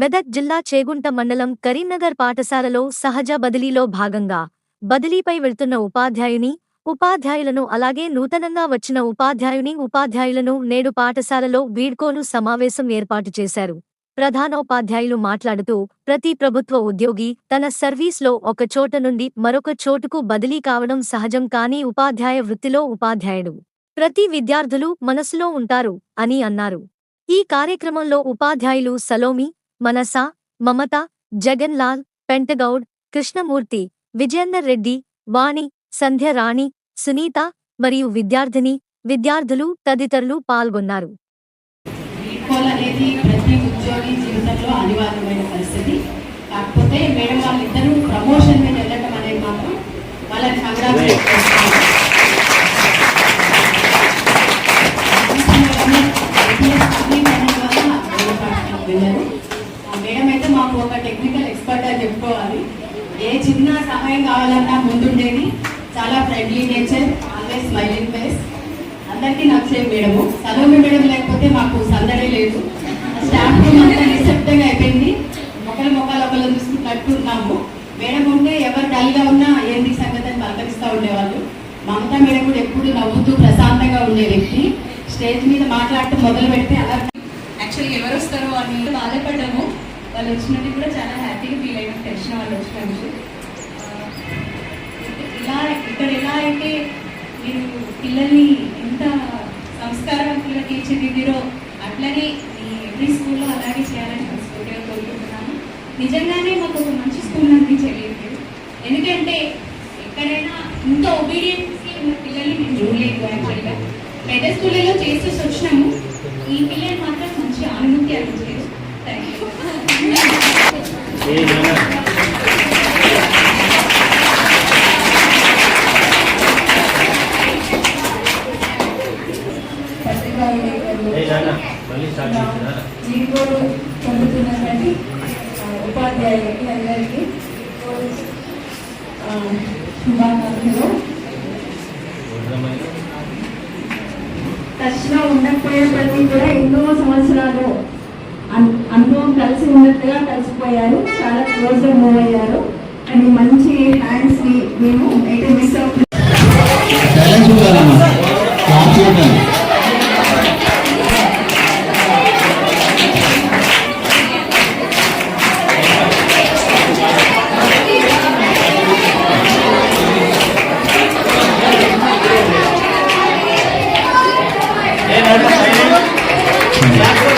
మెదక్ జిల్లా చేగుంట మండలం కరీంనగర్ పాఠశాలలో సహజ బదిలీలో భాగంగా బదిలీపై వెళ్తున్న ఉపాధ్యాయుని ఉపాధ్యాయులను అలాగే నూతనంగా వచ్చిన ఉపాధ్యాయుని ఉపాధ్యాయులను నేడు పాఠశాలలో వీడ్కోలు సమావేశం ఏర్పాటు చేశారు. ప్రధానోపాధ్యాయులు మాట్లాడుతూ ప్రతి ప్రభుత్వ ఉద్యోగి తన సర్వీస్లో ఒక చోట నుండి మరొక చోటుకు బదిలీ కావడం సహజం కానీ ఉపాధ్యాయ వృత్తిలో ఉపాధ్యాయుడు. ప్రతి విద్యార్థులు మనసులో ఉంటారు అని అన్నారు. ఈ కార్యక్రమంలో ఉపాధ్యాయులు సలోమి మనస మమత జగన్ లాల్ పెంటగౌడ్ కృష్ణమూర్తి విజేందర్ రెడ్డి వాణి సంధ్య రాణి సునీత మరియు విద్యార్థిని విద్యార్థులు తదితరులు పాల్గొన్నారు. ఈక్వల్ అనేది ప్రతి ఉద్యోగి జీవితంలో అనివార్యమైన పరిస్థితి. కాకపోతే మేడం వాళ్ళిద్దరూ ప్రమోషన్ మీద వెళ్ళటం అనేది మాత్రం కంగ్రాచులేట్ ఒక టెక్నికల్ ఎక్స్పర్ట్ అని చెప్పుకోవాలి. ఏ చిన్న సమయం కావాలన్నా ముందుండేది. చాలా friendly nature always smiling face అందరికీ నచ్చే మేడము సలోమి మేడం లేకపోతే మాకు సందడే లేదు. స్టాఫ్ రూమ్ అంతా నిశ్శబ్దంగా అయిపోయింది. ఒకరి మొక్కలు ఒకరు చూసుకున్నట్టు ఉన్నాము. మేడం ఉంటే ఎవరు డల్గా ఉన్నా ఏంటి సంగతి అని పలకరిస్తూ ఉండేవాళ్ళు. మమతా మేడం కూడా ఎప్పుడు నవ్వుతూ ప్రశాంతంగా ఉండే వ్యక్తి. స్టేజ్ మీద మాట్లాడుతూ మొదలు పెడితే అలా యాక్చువల్లీ ఎవరు వస్తారో అని బాధపడ్డాము. వాళ్ళు వచ్చినట్టు కూడా చాలా హ్యాపీగా ఫీల్ అయిన తెలిసిన వాళ్ళు వచ్చినందుకు ఆ, ఇలా ఇక్కడ ఎలా అయితే మీరు పిల్లల్ని ఎంత సంస్కారవంతులుగా తీర్చిదిద్దిరో అట్లనే మీ ఎవ్రీ స్కూల్లో అలాగే చేయాలని మనస్ఫూర్తిగా కోరుకుంటున్నాను. నిజంగానే మాకు ఒక మంచి స్కూల్ అనిపించలేదు ఎందుకంటే ఎక్కడైనా ఇంత ఒబీడియన్స్కి ఉన్న పిల్లల్ని మేము చూడలేదు యాక్చువల్గా పెద్ద స్కూళ్ళలో చేసేసి వచ్చినాము. ఈ పిల్లలు మాత్రం మంచి అనుమతి అనిపించలేదు థ్యాంక్ యూ పత్రికా పొందుతున్నటువంటి ఉపాధ్యాయులకి అందరికీ ఆ, శుభాకాంక్షలు టచ్లో ఉండకపోయినప్పటికీ కూడా ఎన్నో సంవత్సరాలు అనుభవం కలిసి ఉన్నట్టుగా కలిసిపోయారు. చాలా క్లోజ్గా మూవ్ అయ్యారు. అండ్ మంచి హ్యాండ్స్ని మేము అయితే మిస్ అవుతున్నాం. సైలెన్స్